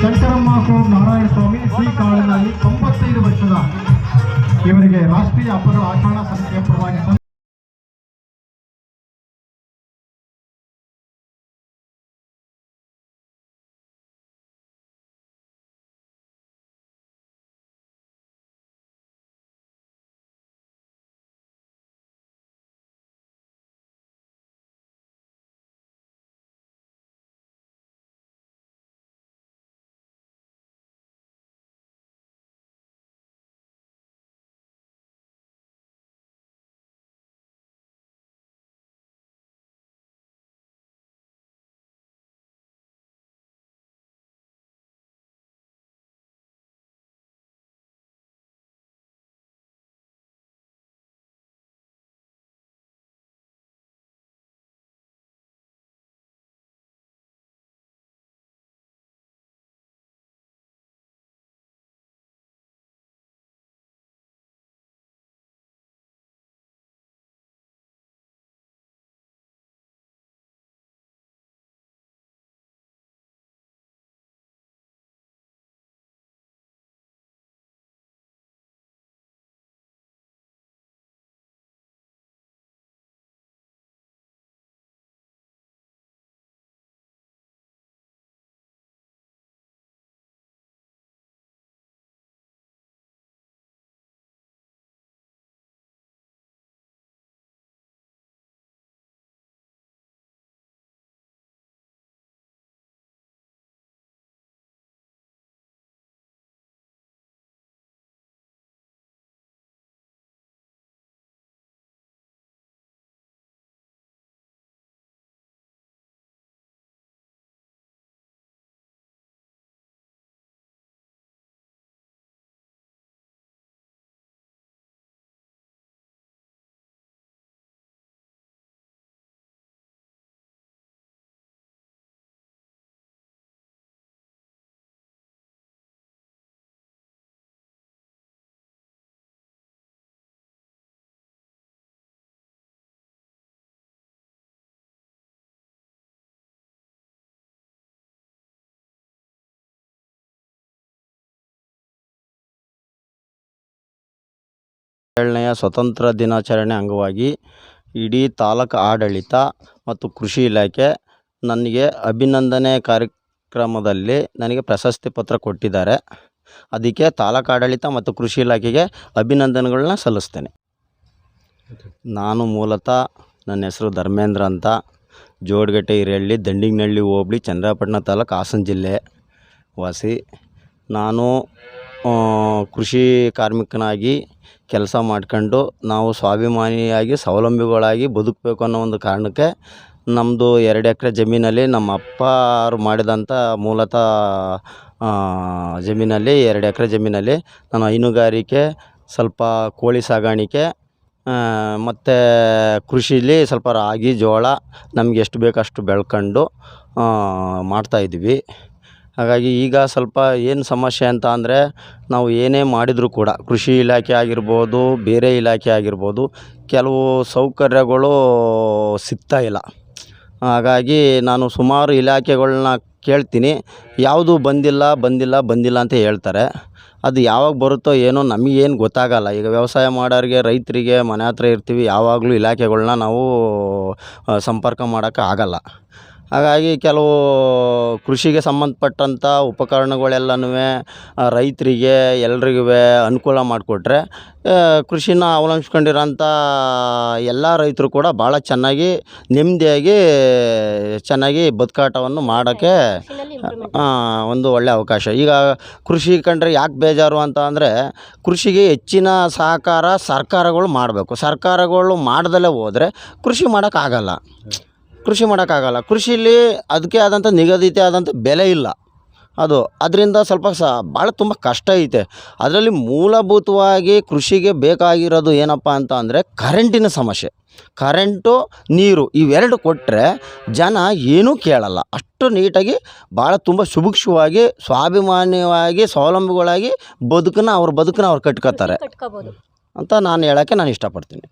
ಶಂಕರಮ್ಮ ಕೋಮ್ ನಾರಾಯಣ ಸ್ವಾಮಿ ಶ್ರೀ ಕಾಳಿನಲ್ಲಿ ತೊಂಬತ್ತೈದು ವರ್ಷದ ಇವರಿಗೆ ರಾಷ್ಟ್ರೀಯ ಅಪರ ಆಚರಣಾ ಸಮಿತಿಯ ಪರವಾಗಿ ಏಳನೆಯ ಸ್ವತಂತ್ರ ದಿನಾಚರಣೆ ಅಂಗವಾಗಿ ಇಡೀ ತಾಲೂಕು ಆಡಳಿತ ಮತ್ತು ಕೃಷಿ ಇಲಾಖೆ ನನಗೆ ಅಭಿನಂದನೆ ಕಾರ್ಯಕ್ರಮದಲ್ಲಿ ನನಗೆ ಪ್ರಶಸ್ತಿ ಪತ್ರ ಕೊಟ್ಟಿದ್ದಾರೆ. ಅದಕ್ಕೆ ತಾಲೂಕು ಆಡಳಿತ ಮತ್ತು ಕೃಷಿ ಇಲಾಖೆಗೆ ಅಭಿನಂದನೆಗಳನ್ನ ಸಲ್ಲಿಸ್ತೇನೆ. ನಾನು ಮೂಲತಃ ನನ್ನ ಹೆಸರು ಧರ್ಮೇಂದ್ರ ಅಂತ. ಜೋಡ್ಗಟ್ಟೆ ಹಿರೇಹಳ್ಳಿ ದಂಡಿಗನಹಳ್ಳಿ ಹೋಬಳಿ, ಚಂದ್ರಪಟ್ಟಣ ತಾಲೂಕು ಹಾಸನ ಜಿಲ್ಲೆ ವಾಸಿ. ನಾನು ಕೃಷಿ ಕಾರ್ಮಿಕನಾಗಿ ಕೆಲಸ ಮಾಡ್ಕೊಂಡು ನಾವು ಸ್ವಾಭಿಮಾನಿಯಾಗಿ, ಸ್ವಾವಲಂಬಿಗಳಾಗಿ ಬದುಕಬೇಕು ಅನ್ನೋ ಒಂದು ಕಾರಣಕ್ಕೆ ನಮ್ಮದು ಎರಡು ಎಕರೆ ಜಮೀನಲ್ಲಿ ನಮ್ಮ ಅಪ್ಪ ಅವ್ರು ಮಾಡಿದಂಥ ಮೂಲತಃ ಜಮೀನಲ್ಲಿ, ಎರಡು ಎಕರೆ ಜಮೀನಲ್ಲಿ ನಾನು ಹೈನುಗಾರಿಕೆ, ಸ್ವಲ್ಪ ಕೋಳಿ ಸಾಗಾಣಿಕೆ ಮತ್ತು ಕೃಷಿಲಿ ಸ್ವಲ್ಪ ರಾಗಿ, ಜೋಳ ನಮ್ಗೆ ಎಷ್ಟು ಬೇಕಷ್ಟು ಬೆಳ್ಕೊಂಡು ಮಾಡ್ತಾಯಿದ್ವಿ ಹಾಗಾಗಿ ಈಗ ಸ್ವಲ್ಪ ಏನು ಸಮಸ್ಯೆ ಅಂತ ಅಂದರೆ ನಾವು ಏನೇ ಮಾಡಿದರೂ ಕೂಡ ಕೃಷಿ ಇಲಾಖೆ ಆಗಿರ್ಬೋದು, ಬೇರೆ ಇಲಾಖೆ ಆಗಿರ್ಬೋದು, ಕೆಲವು ಸೌಕರ್ಯಗಳು ಸಿಗ್ತಾ ಇಲ್ಲ. ಹಾಗಾಗಿ ನಾನು ಸುಮಾರು ಇಲಾಖೆಗಳನ್ನ ಕೇಳ್ತೀನಿ. ಯಾವುದು ಬಂದಿಲ್ಲ ಬಂದಿಲ್ಲ ಬಂದಿಲ್ಲ ಅಂತ ಹೇಳ್ತಾರೆ. ಅದು ಯಾವಾಗ ಬರುತ್ತೋ ಏನೋ ನಮಗೇನು ಗೊತ್ತಾಗಲ್ಲ. ಈಗ ವ್ಯವಸಾಯ ಮಾಡೋರಿಗೆ, ರೈತರಿಗೆ ಮನೆ ಹತ್ರ ಇರ್ತೀವಿ, ಯಾವಾಗಲೂ ಇಲಾಖೆಗಳನ್ನ ನಾವು ಸಂಪರ್ಕ ಮಾಡೋಕ್ಕೆ ಆಗಲ್ಲ. ಹಾಗಾಗಿ ಕೆಲವು ಕೃಷಿಗೆ ಸಂಬಂಧಪಟ್ಟಂಥ ಉಪಕರಣಗಳೆಲ್ಲನೂ ರೈತರಿಗೆ ಎಲ್ರಿಗೂ ಅನುಕೂಲ ಮಾಡಿಕೊಟ್ರೆ ಕೃಷಿನ ಅವಲಂಬಿಸ್ಕೊಂಡಿರೋಂಥ ಎಲ್ಲ ರೈತರು ಕೂಡ ಭಾಳ ಚೆನ್ನಾಗಿ, ನೆಮ್ಮದಿಯಾಗಿ, ಚೆನ್ನಾಗಿ ಬದುಕಾಟವನ್ನು ಮಾಡೋಕ್ಕೆ ಒಂದು ಒಳ್ಳೆಯ ಅವಕಾಶ. ಈಗ ಕೃಷಿ ಕಂಡ್ರೆ ಯಾಕೆ ಬೇಜಾರು ಅಂತ ಅಂದರೆ, ಕೃಷಿಗೆ ಹೆಚ್ಚಿನ ಸಹಕಾರ ಸರ್ಕಾರಗಳು ಮಾಡಬೇಕು. ಸರ್ಕಾರಗಳು ಮಾಡ್ದಲೇ ಹೋದರೆ ಕೃಷಿ ಮಾಡೋಕ್ಕಾಗಲ್ಲ. ಕೃಷಿ ಮಾಡೋಕ್ಕಾಗಲ್ಲ. ಕೃಷಿಲಿ ಅದಕ್ಕೆ ಆದಂಥ ನಿಗದಿತ ಆದಂಥ ಬೆಲೆ ಇಲ್ಲ. ಅದು ಅದರಿಂದ ಸ್ವಲ್ಪ ಸ ಭಾಳ ತುಂಬ ಕಷ್ಟ ಐತೆ. ಅದರಲ್ಲಿ ಮೂಲಭೂತವಾಗಿ ಕೃಷಿಗೆ ಬೇಕಾಗಿರೋದು ಏನಪ್ಪ ಅಂತ ಅಂದರೆ ಕರೆಂಟಿನ ಸಮಸ್ಯೆ. ಕರೆಂಟು ನೀರು ಇವೆರಡು ಕೊಟ್ಟರೆ ಜನ ಏನೂ ಕೇಳಲ್ಲ. ಅಷ್ಟು ನೀಟಾಗಿ ಭಾಳ ತುಂಬ ಸುಭಿಕ್ಷವಾಗಿ ಸ್ವಾಭಿಮಾನ್ಯವಾಗಿ ಸ್ವಾವಲಂಬಿಗಳಾಗಿ ಬದುಕನ್ನ ಅವ್ರ ಬದುಕನ್ನ ಅವ್ರು ಕಟ್ಕೋತಾರೆ. ಅಂತ ನಾನು ಹೇಳೋಕ್ಕೆ ನಾನು ಇಷ್ಟಪಡ್ತೀನಿ.